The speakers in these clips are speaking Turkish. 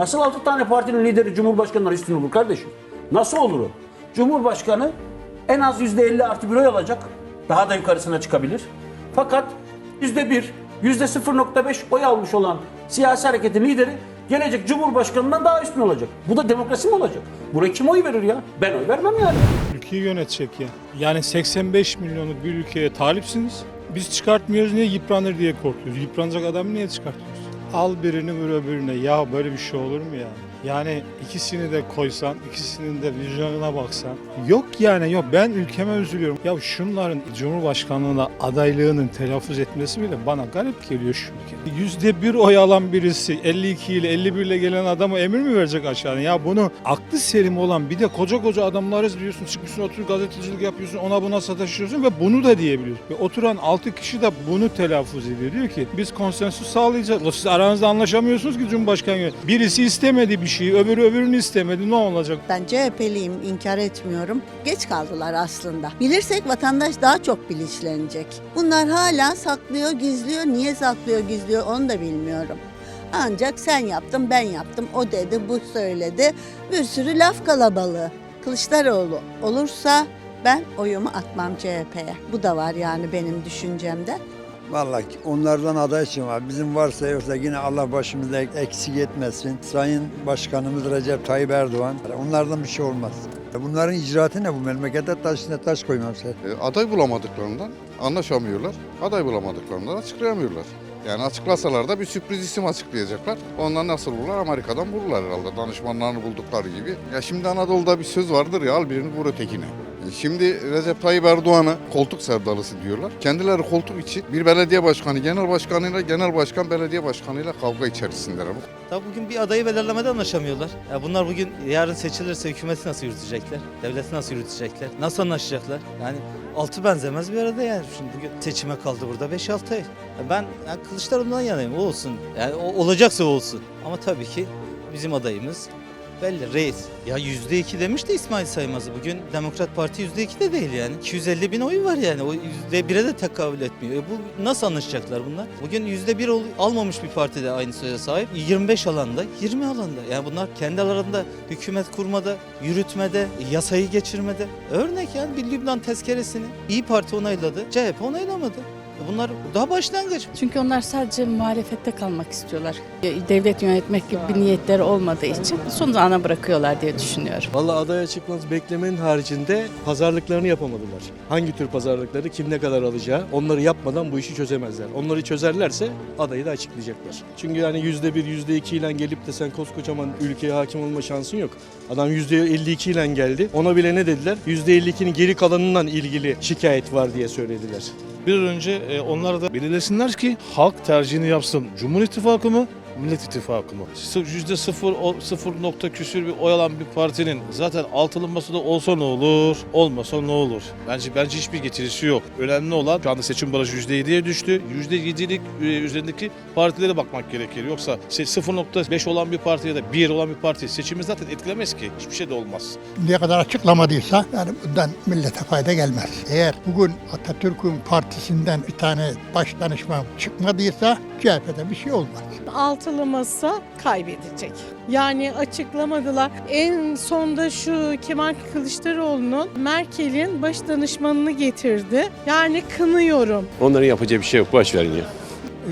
Nasıl 6 tane partinin lideri Cumhurbaşkanı'ndan üstün olur kardeşim? Nasıl olur o? Cumhurbaşkanı en az %50 artı bir oy alacak. Daha da yukarısına çıkabilir. Fakat %1, %0.5 oy almış olan siyasi hareketin lideri gelecek Cumhurbaşkanı'ndan daha üstün olacak. Bu da demokrasi mi olacak? Buraya kim oy verir ya? Ben oy vermem yani. Ülkeyi yönetecek ya. Yani 85 milyonluk bir ülkeye talipsiniz. Biz çıkartmıyoruz niye yıpranır diye korkuyoruz. Yıpranacak adamı niye çıkartıyoruz? Al birini vur öbürüne. Ya böyle bir şey olur mu ya? Yani ikisini de koysan, ikisinin de vizyonuna baksan. Yok yani yok. Ben ülkeme üzülüyorum. Ya şunların Cumhurbaşkanlığına adaylığının telaffuz etmesi bile bana garip geliyor şu ülke. Yüzde bir oy alan birisi 52 ile 51 ile gelen adama emir mi verecek aşağıdan? Ya bunu aklı selim olan bir de koca koca adamlarız biliyorsun. Çıkmışsın otur gazetecilik yapıyorsun ona buna sataşıyorsun ve bunu da diyebiliyorsun. Ve oturan 6 kişi de bunu telaffuz ediyor. Diyor ki biz konsensüs sağlayacağız. Siz aranızda anlaşamıyorsunuz ki Cumhurbaşkanı. Birisi istemedi bir şeyi öbürü öbürünü istemedi ne olacak? Ben CHP'liyim, inkar etmiyorum. Geç kaldılar aslında. Bilirsek vatandaş daha çok bilinçlenecek. Bunlar hala saklıyor, gizliyor. Niye saklıyor, gizliyor onu da bilmiyorum. Ancak sen yaptın, ben yaptım, o dedi, bu söyledi. Bir sürü laf kalabalığı. Kılıçdaroğlu olursa ben oyumu atmam CHP'ye. Bu da var yani benim düşüncemde. Vallahi onlardan aday için var. Bizim varsa yoksa yine Allah başımızda eksik etmesin. Sayın Başkanımız Recep Tayyip Erdoğan. Onlardan bir şey olmaz. Bunların icraatı ne bu memlekete taşına taş koymamışlar. E, aday bulamadıklarından anlaşamıyorlar. Aday bulamadıklarından açıklayamıyorlar. Yani açıklasalar da bir sürpriz isim açıklayacaklar. Ondan nasıl bulurlar? Amerika'dan bulurlar herhalde danışmanlarını buldukları gibi. Ya şimdi Anadolu'da bir söz vardır ya al birini vur ötekine. Şimdi Recep Tayyip Erdoğan'a koltuk sevdalısı diyorlar. Kendileri koltuk için bir belediye başkanı, genel başkanıyla, genel başkan belediye başkanıyla kavga içerisindeler. Tabii bugün bir adayı belirlemede anlaşamıyorlar. Ya bunlar bugün yarın seçilirse hükümeti nasıl yürütecekler? Devleti nasıl yürütecekler? Nasıl anlaşacaklar? Yani altı benzemez bir arada yani. Şimdi bugün seçime kaldı burada 5-6 ay. Ben yani Kılıçdaroğlu'ndan yanayım. O olsun. Yani olacaksa olsun. Ama tabii ki bizim adayımız belli reis. Ya yüzde iki demişti İsmail Saymaz'ı. Bugün Demokrat Parti yüzde iki de değil yani. 250 bin oyu var yani. O yüzde bire de tekabül etmiyor. E bu nasıl anlaşacaklar bunlar? Bugün yüzde bir almamış bir parti de aynı söze sahip. 25 alanda, 20 alanda. Yani bunlar kendi aralarında hükümet kurmada, yürütmede, yasayı geçirmede. Örnek yani bir Lübnan tezkeresini İyi Parti onayladı, CHP onaylamadı. E Bunlar daha başlangıç. Çünkü onlar sadece muhalefette kalmak istiyorlar. Devlet yönetmek gibi bir niyetleri olmadığı için son ana bırakıyorlar diye düşünüyorum. Vallahi adaya çıkmanız beklemenin haricinde pazarlıklarını yapamadılar. Hangi tür pazarlıkları, kim ne kadar alacağı onları yapmadan bu işi çözemezler. Onları çözerlerse adayı da açıklayacaklar. Çünkü yani yüzde bir, yüzde iki ile gelip de sen koskocaman ülkeye hakim olma şansın yok. Adam yüzde 52 ile geldi. Ona bile ne dediler? Yüzde 52'nin geri kalanından ilgili şikayet var diye söylediler. Bir önce e, onlar da belirlesinler ki halk tercihini yapsın. Cumhur İttifakı mı? Millet İttifakı mı? Yüzde sıfır, sıfır nokta küsür bir oy alan bir partinin zaten altılı masada olsa ne olur, olmasa ne olur? Bence bence hiçbir getirisi yok. Önemli olan şu anda seçim barajı yüzde yediye düştü. Yüzde yedilik e, üzerindeki partilere bakmak gerekir. Yoksa se- 0.5 olan bir parti ya da 1 olan bir parti seçimi zaten etkilemez ki. Hiçbir şey de olmaz. ne kadar açıklamadıysa yani bundan millete fayda gelmez. Eğer bugün Atatürk'ün partisinden bir tane baş danışman çıkmadıysa CHP'de bir şey olmaz. altılı masa kaybedecek. Yani açıklamadılar. En sonda şu Kemal Kılıçdaroğlu'nun Merkel'in baş danışmanını getirdi. Yani kınıyorum. Onların yapacağı bir şey yok. Boş verin ya.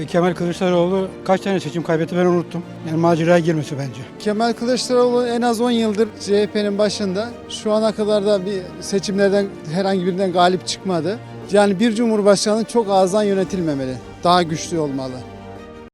Kemal Kılıçdaroğlu kaç tane seçim kaybetti ben unuttum. Yani maceraya girmesi bence. Kemal Kılıçdaroğlu en az 10 yıldır CHP'nin başında. Şu ana kadar da bir seçimlerden herhangi birinden galip çıkmadı. Yani bir cumhurbaşkanı çok ağızdan yönetilmemeli. Daha güçlü olmalı.